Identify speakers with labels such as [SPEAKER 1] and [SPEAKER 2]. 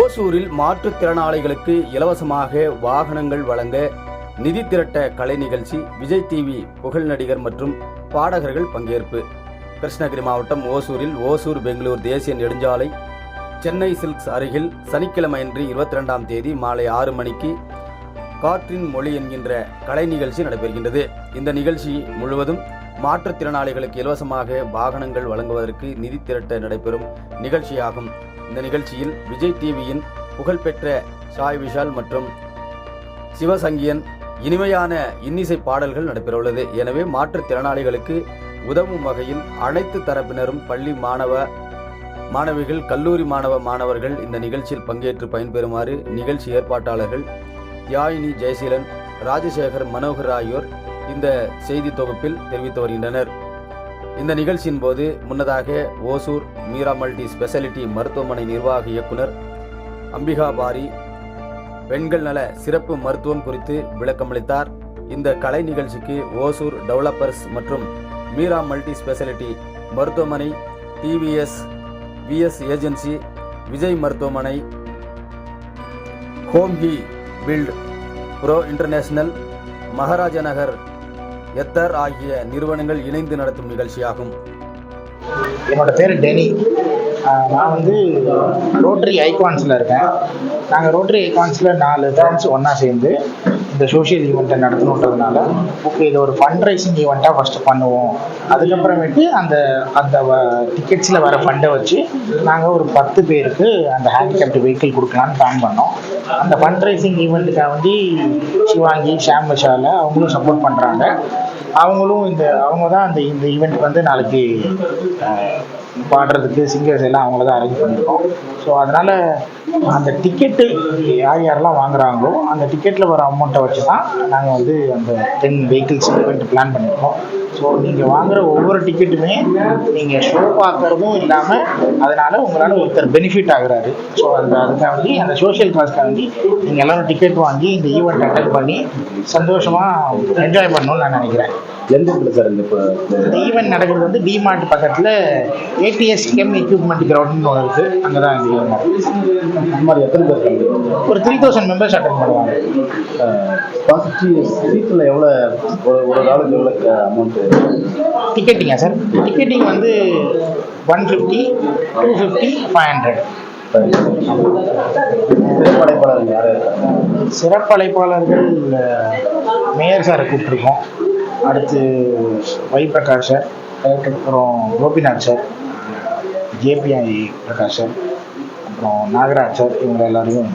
[SPEAKER 1] ஓசூரில் மாற்றுத்திறனாளிகளுக்கு இலவசமாக வாகனங்கள் வழங்க நிதி திரட்ட கலை நிகழ்ச்சி விஜய் டிவி புகழ் நடிகர் மற்றும் பாடகர்கள் பங்கேற்பு. கிருஷ்ணகிரி மாவட்டம் ஓசூரில் ஓசூர் பெங்களூர் தேசிய நெடுஞ்சாலை சென்னை சில்க்ஸ் அருகில் சனிக்கிழமையன்று இருபத்தி ரெண்டாம் தேதி மாலை ஆறு மணிக்கு காற்றின் மொழி என்கின்ற கலை நிகழ்ச்சி நடைபெறுகின்றது. இந்த நிகழ்ச்சி முழுவதும் மாற்றுத்திறனாளிகளுக்கு இலவசமாக வாகனங்கள் வழங்குவதற்கு நிதி திரட்ட நடைபெறும் நிகழ்ச்சியாகும். இந்த நிகழ்ச்சியில் விஜய் டிவியின் புகழ்பெற்ற சாய் விஷால் மற்றும் சிவசங்கியன் இனிமையான இன்னிசை பாடல்கள் நடைபெறவுள்ளது. எனவே மாற்றுத்திறனாளிகளுக்கு உதவும் வகையில் அனைத்து தரப்பினரும் பள்ளி மாணவ மாணவிகள் கல்லூரி மாணவ மாணவர்கள் இந்த நிகழ்ச்சியில் பங்கேற்று பயன்பெறுமாறு நிகழ்ச்சி ஏற்பாட்டாளர்கள் யாழினி ஜெயசீலன் ராஜசேகர் மனோகர் ஆகியோர் இந்த செய்தி தொகுப்பில் தெரிவித்து வருகின்றனர். இந்த நிகழ்ச்சியின் போது முன்னதாக ஓசூர் மீரா மல்டி ஸ்பெஷாலிட்டி மருத்துவமனை நிர்வாக இயக்குனர் அம்பிகா பாரி பெண்கள் நல சிறப்பு மருத்துவம் குறித்து விளக்கமளித்தார். இந்த கலை நிகழ்ச்சிக்கு ஓசூர் டெவலப்பர்ஸ் மற்றும் மீரா மல்டி ஸ்பெஷாலிட்டி மருத்துவமனை டிவிஎஸ் விஎஸ் ஏஜென்சி விஜய் மருத்துவமனை home build pro international Maharaja Nagar Ather ஆகிய நிறுவனங்கள் இணைந்து நடத்தும் நிகழ்ச்சியாகும்.
[SPEAKER 2] என்னோட பேர் டெனி. நான் வந்து ரோட்டரி ஐகான்ஸில் இருக்கேன். நாங்கள் ரோட்டரி ஐகான்ஸில் நாலு ஃப்ரெண்ட்ஸ் ஒன்றா சேர்ந்து இந்த சோஷியல் ஈவெண்ட்டை நடத்தணுன்றதுனால ஓகே இது ஒரு ஃபண்ட் ரைசிங் ஈவெண்ட்டாக ஃபஸ்ட்டு பண்ணுவோம். அதுக்கப்புறமேட்டு அந்த அந்த டிக்கெட்ஸில் வர ஃபண்டை வச்சு நாங்கள் ஒரு பத்து பேருக்கு அந்த ஹேண்டிகேப்ட் வெஹிக்கிள் கொடுக்கலான்னு பிளான் பண்ணோம். அந்த ஃபண்ட் ரைசிங் ஈவெண்ட்டுக்காக வந்து சிவாங்கி ஷாம் விஷால அவங்களும் சப்போர்ட் பண்ணுறாங்க அவங்களும் இந்த அவங்க தான் அந்த இந்த ஈவெண்ட் வந்து நாளைக்கு பாடுறதுக்கு சிங்கர்ஸ் எல்லாம் அவங்கள தான் அரேஞ்ச் பண்ணியிருக்கோம் ஸோ அதனால் அந்த டிக்கெட்டு யார் யாரெல்லாம் வாங்குறாங்களோ அந்த டிக்கெட்டில் வர அமௌண்ட்டை வச்சு தான் நாங்கள் வந்து அந்த டென் வெஹிக்கிள்ஸ் ஈவெண்ட் பிளான் பண்ணியிருக்கோம் ஸோ நீங்கள் வாங்குற ஒவ்வொரு டிக்கெட்டுமே நீங்கள் ஷோ பார்க்குறதும் இல்லாமல் அதனால் உங்களால் ஒருத்தர் பெனிஃபிட் ஆகுறாரு. ஸோ அந்த அதுக்காண்டி அந்த சோஷியல் காஸ்க்காண்டி நீங்கள் எல்லோரும் டிக்கெட் வாங்கி இந்த ஈவெண்ட் அட்டன் பண்ணி சந்தோஷமாக என்ஜாய் பண்ணணும்னு நான் நினைக்கிறேன்.
[SPEAKER 3] எந்த இடத்துல சார் இந்த இப்போ
[SPEAKER 2] இந்த ஈவெண்ட் நடக்கிறது வந்து டிமார்ட் பக்கத்தில் ஏடிஎஸ் கெம் எக்யூப்மெண்ட் கிரவுண்ட்னு ஒன்று இருக்குது அங்கே தான் இந்த ஈவெண்ட்
[SPEAKER 3] மாதிரி எத்தனை பேர் இருக்காங்க?
[SPEAKER 2] ஒரு த்ரீ தௌசண்ட் மெம்பர்ஸ் அட்டன் பண்ணுவாங்க.
[SPEAKER 3] சீட்டில் எவ்வளோ ஒரு ஒரு ஆளுக்கு எவ்வளோ அமௌண்ட்டு
[SPEAKER 2] டிக்கெட்டிங்கா சார்? டிக்கெட்டிங் வந்து one fifty two fifty five hundred
[SPEAKER 3] படைப்பாளர்கள் யார்? இருக்காங்க
[SPEAKER 2] சிறப்பழைப்பாளர்கள் அஹ், மேயர் சாரை கூப்பிட்ருக்கோம் அடுத்து வை பிரகாஷ் சார் அதுக்கப்புறம் Gopinath sir JPI Prakash sir அப்புறம் நாகராஜ் சார் இவங்க எல்லாரையும்